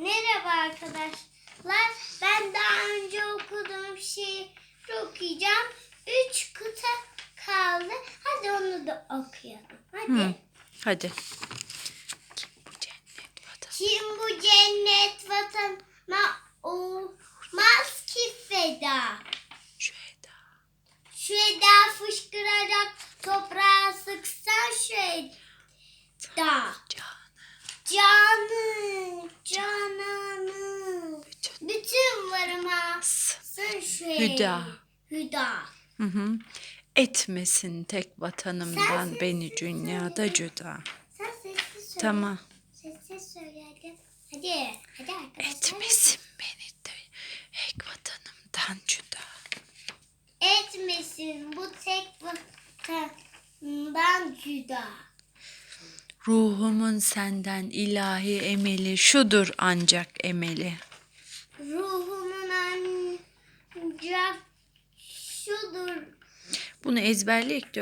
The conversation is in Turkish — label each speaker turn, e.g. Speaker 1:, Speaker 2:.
Speaker 1: Merhaba arkadaşlar. Ben daha önce okuduğum şeyi okuyacağım. Üç kıta kaldı. Hadi onu da okuyalım. Hadi.
Speaker 2: Hı. Hadi. Bu cennet vatan.
Speaker 1: Kim bu cennet vatanına olmaz ki feda.
Speaker 2: Şu Eda.
Speaker 1: Şu eda fışkırarak toprağa sıksan şu eda.
Speaker 2: Bütün
Speaker 1: varıma
Speaker 2: S.
Speaker 1: sen şu
Speaker 2: Hüda.
Speaker 1: Hüda.
Speaker 2: Hı hı. Etmesin tek vatanımdan
Speaker 1: Sen
Speaker 2: beni dünyada
Speaker 1: söyle.
Speaker 2: cüda.
Speaker 1: Sen sessiz söyle.
Speaker 2: Tamam.
Speaker 1: Sessiz söyle hadi. Hadi. Hadi arkadaşlar.
Speaker 2: Etmesin beni de tek vatanımdan cüda.
Speaker 1: Etmesin bu tek vatandan cüda.
Speaker 2: Ruhumun senden ilahi emeli şudur ancak emeli.
Speaker 1: Ruhumun ancak şudur.
Speaker 2: Bunu ezberleyek de